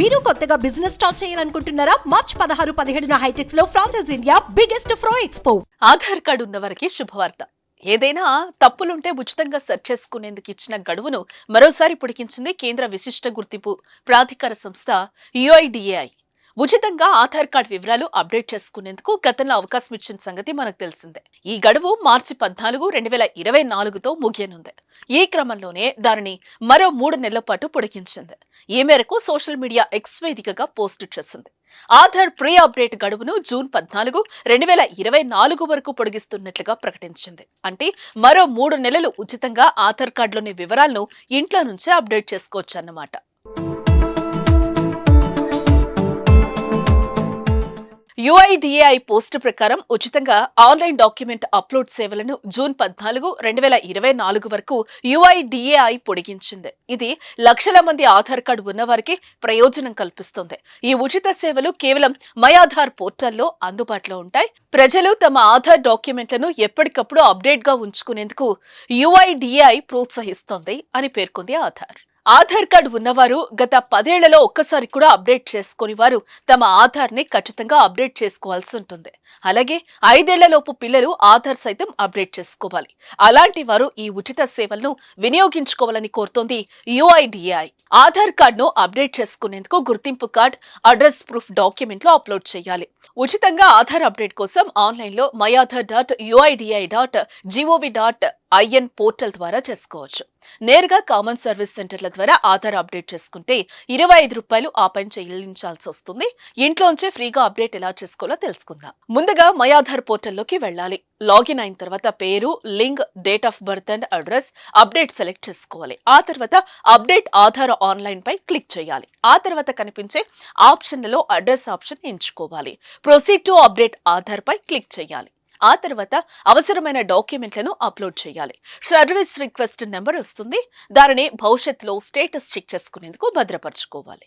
మీరు కొత్తగా business start చేయాలనుకుంటున్నారా? మార్చ్ పదహారు పదిహేడున హైటెక్స్లో franchise India biggest ఫ్రో expo Aadhaar card ఉన్న వారికి శుభవార్త. ఏదైనా తప్పులుంటే ఉచితంగా సెర్చ్ చేసుకునేందుకు ఇచ్చిన గడువును మరోసారి పొడిగించింది కేంద్ర విశిష్ట గుర్తింపు ప్రాధికార సంస్థ యుఐడిఏఐ ఉచితంగా ఆధార్ కార్డ్ వివరాలు అప్డేట్ చేసుకునేందుకు గతంలో అవకాశం ఇచ్చిన సంగతి మనకు తెలిసిందే. ఈ గడువు మార్చి పద్నాలుగు రెండు వేల ఇరవై నాలుగుతో ముగియనుంది. ఈ క్రమంలోనే దానిని మరో మూడు నెలల పాటు పొడిగించింది. ఈ మేరకు సోషల్ మీడియా ఎక్స్ వేదికగా పోస్ట్ చేసింది. ఆధార్ ప్రీ అప్డేట్ గడువును జూన్ పద్నాలుగు రెండు వేల ఇరవై నాలుగు వరకు పొడిగిస్తున్నట్లుగా ప్రకటించింది. అంటే మరో మూడు నెలలు ఉచితంగా ఆధార్ కార్డులోని వివరాలను ఇంట్లో నుంచే అప్డేట్ చేసుకోవచ్చు అన్నమాట యుఐడిఏఐ పోస్ట్ ప్రకారం ఉచితంగా ఆన్లైన్ డాక్యుమెంట్ అప్లోడ్ సేవలను జూన్ పద్నాలుగు రెండు వేల ఇరవై నాలుగు వరకు యుఐడిఏఐ పొడిగించింది. ఇది లక్షల మంది ఆధార్ కార్డు ఉన్నవారికి ప్రయోజనం కల్పిస్తుంది. ఈ ఉచిత సేవలు కేవలం మై ఆధార్ పోర్టల్లో అందుబాటులో ఉంటాయి. ప్రజలు తమ ఆధార్ డాక్యుమెంట్లను ఎప్పటికప్పుడు అప్డేట్గా ఉంచుకునేందుకు యుఐడిఏఐ ప్రోత్సహిస్తోంది అని పేర్కొంది ఆధార్. ఆధార్ కార్డు ఉన్నవారు గత పదేళ్ళలో ఒక్కసారి కూడా అప్డేట్ చేసుకుని వారు తమ ఆధార్ని ఖచ్చితంగా అప్డేట్ చేసుకోవాల్సి ఉంటుంది. అలాగే ఐదేళ్ళలోపు పిల్లలు ఆధార్ సైతం అప్డేట్ చేసుకోవాలి. అలాంటి వారు ఈ ఉచిత సేవలను వినియోగించుకోవాలని కోరుతోంది యుఐడిఐ ఆధార్ కార్డును అప్డేట్ చేసుకునేందుకు గుర్తింపు కార్డ్ అడ్రస్ ప్రూఫ్ డాక్యుమెంట్లు అప్లోడ్ చేయాలి. ఉచితంగా ఆధార్ అప్డేట్ కోసం ఆన్లైన్లో my Aadhaar dot UIDAI dot G O V dot I N portal ద్వారా చేసుకోవచ్చు. నేరుగా కామన్ సర్వీస్ సెంటర్ల ద్వారా ఆధార్ అప్డేట్ చేసుకుంటే ఇరవై ఐదు రూపాయలు ఆ పని చెల్లించాల్సి వస్తుంది. ఇంట్లోంచే ఫ్రీగా అప్డేట్ ఎలా చేసుకోవాలో తెలుసుకుందాం. ముందుగా మై ఆధార్ పోర్టల్లోకి వెళ్ళాలి. లాగిన్ అయిన తర్వాత పేరు link date of birth and address update select చేసుకోవాలి. ఆ తర్వాత అప్డేట్ ఆధార్ ఆన్లైన్ పై క్లిక్ చేయాలి. ఆ తర్వాత కనిపించే ఆప్షన్లలో అడ్రస్ ఆప్షన్ ఎంచుకోవాలి. ప్రొసీడ్ టు అప్డేట్ ఆధార్ పై క్లిక్ చేయాలి. ఆ తర్వాత అవసరమైన డాక్యుమెంట్లను అప్లోడ్ చేయాలి. సర్వీస్ రిక్వెస్ట్ నెంబర్ వస్తుంది. దానిని భవిష్యత్తులో స్టేటస్ చెక్ చేసుకునేందుకు భద్రపరచుకోవాలి.